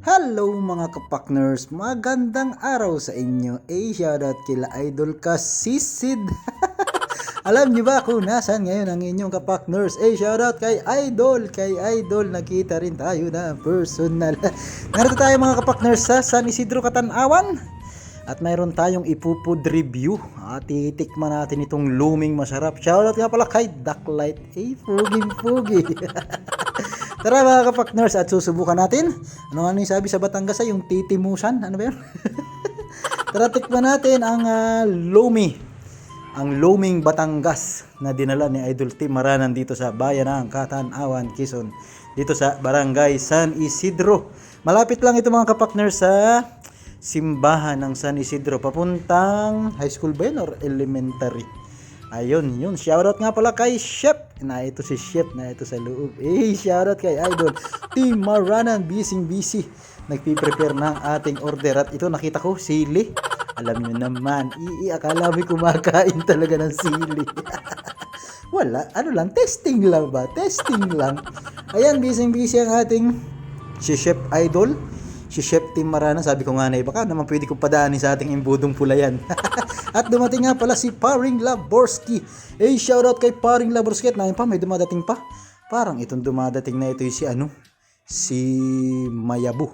Hello mga kapakners, magandang araw sa inyo. Eh, shoutout kila Idol Kasisid. Alam niyo ba kung nasan ngayon ang inyong kapakners? Eh, shoutout kay Idol, kay Idol. Nakita rin tayo na personal. Narito tayo mga kapakners sa San Isidro Katanawan. At mayroon tayong ipupud review. At titikman natin itong looming masarap. Shoutout nga pala kay Ducklight. Eh, pugi-pugi. Tara mga kapakners at susubukan natin. Ano nga yung sabi sa Batangas ay yung titimusan? Ano ba yun? Tara tikman natin ang ah, lomi. Ang looming Batangas na dinala ni Idol Tim Maranan dito sa bayan ng Katanawan, Quezon. Dito sa Barangay San Isidro. Malapit lang ito mga kapakners sa simbahan ng San Isidro. Papuntang high school ba yun or elementary? Ayun, yun. Shoutout nga pala kay Chef. Na ito si Chef na ito sa loob. Eh, shoutout kay Idol. Team Maranan, busy busy. Nagpiprepare ng ating order. At ito nakita ko, sili. Alam nyo naman, ii, akala mo kumakain talaga ng sili. Wala, ano lang, testing lang ba? Testing lang. Ayan, busy busy ang ating si Chef Idol. Si Chef Tim Marana, sabi ko nga na baka naman pwede kong padaanin sa ating imbudong pulayan. At dumating nga pala si Paring Laborski. Eh, shoutout kay Paring Laborski. At pa, may dumadating pa. Parang itong dumadating na ito si ano? Si Mayabu.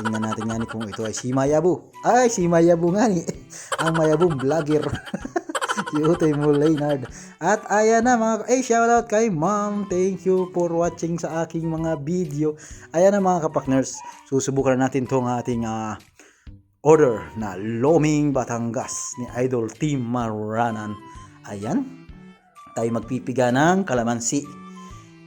Tingnan natin nga ni kung ito ay si Mayabu. Ay, si Mayabu nga ni. Ang Mayabu vlogger. si Utoy mo, Leonard. At ayan na mga, eh shoutout kay ma'am. Thank you for watching sa aking mga video. Ayan na mga kapakners. Susubukan na natin tong ating ah, order na Loming Batangas ni Idol Team Maranan. Ayan. Tayo magpipiga ng kalamansi.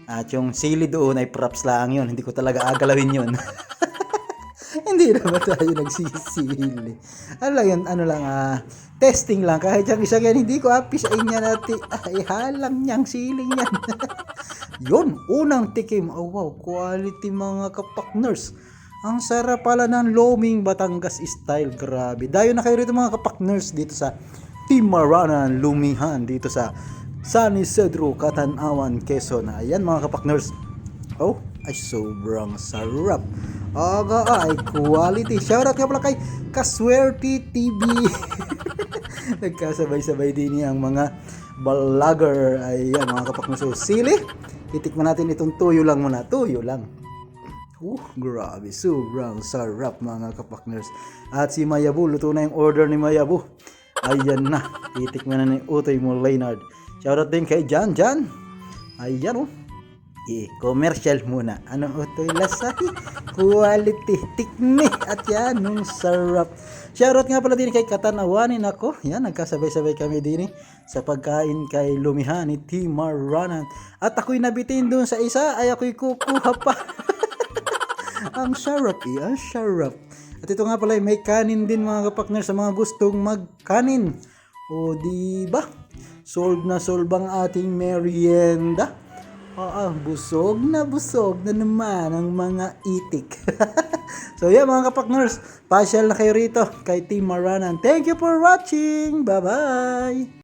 At yung sili doon ay props lang yun. Hindi ko talaga agalawin yun. Hindi naman tayo nagsisili. Ano lang yun, ano lang, ah, testing lang. Kahit yung isa yan, hindi ko apisain niya natin. Ay, halang niyang siling yan. yun, unang tikim. Oh, wow, quality mga kapakners. Ang sarap pala ng Loming Batangas style. Grabe. Dayo na kayo rito mga kapakners dito sa Team Maranan Lumihan dito sa San Isidro, Katanawan, Quezon. Ayan mga kapakners. Oh, ay sobrang sarap. Aga ay quality. Shoutout nga pala kay Kaswerte TV. Nagkasabay-sabay din ang mga vlogger. Ayan mga kapakners. So, sili. Titikman natin itong tuyo lang muna. Tuyo lang. Uh, grabe. Sobrang sarap mga kapakners. At si Mayabu, luto na yung order ni Mayabu. Ayan na. Titikman na ni Utoy mo, Leonard. Shoutout din kay Jan Jan. Ayan oh. I-commercial muna. Ano Utoy Lasay? Quality. Tikmi. At yan, nung sarap. Shoutout nga pala din kay Katanawanin ako. Yan, nagkasabay-sabay kami din eh, sa pagkain kay Lumihan ni Timar Ranan. At ako'y nabitin doon sa isa, ay ako'y kukuha pa. ang sarap eh, ang sarap. At ito nga pala, may kanin din mga kapakner sa mga gustong magkanin. O di ba? Solve na solve ang ating merienda. Oo, busog na busog na naman ang mga itik. so yeah mga kapakners, pasyal na kayo rito kay Team Maranan. Thank you for watching. Bye-bye!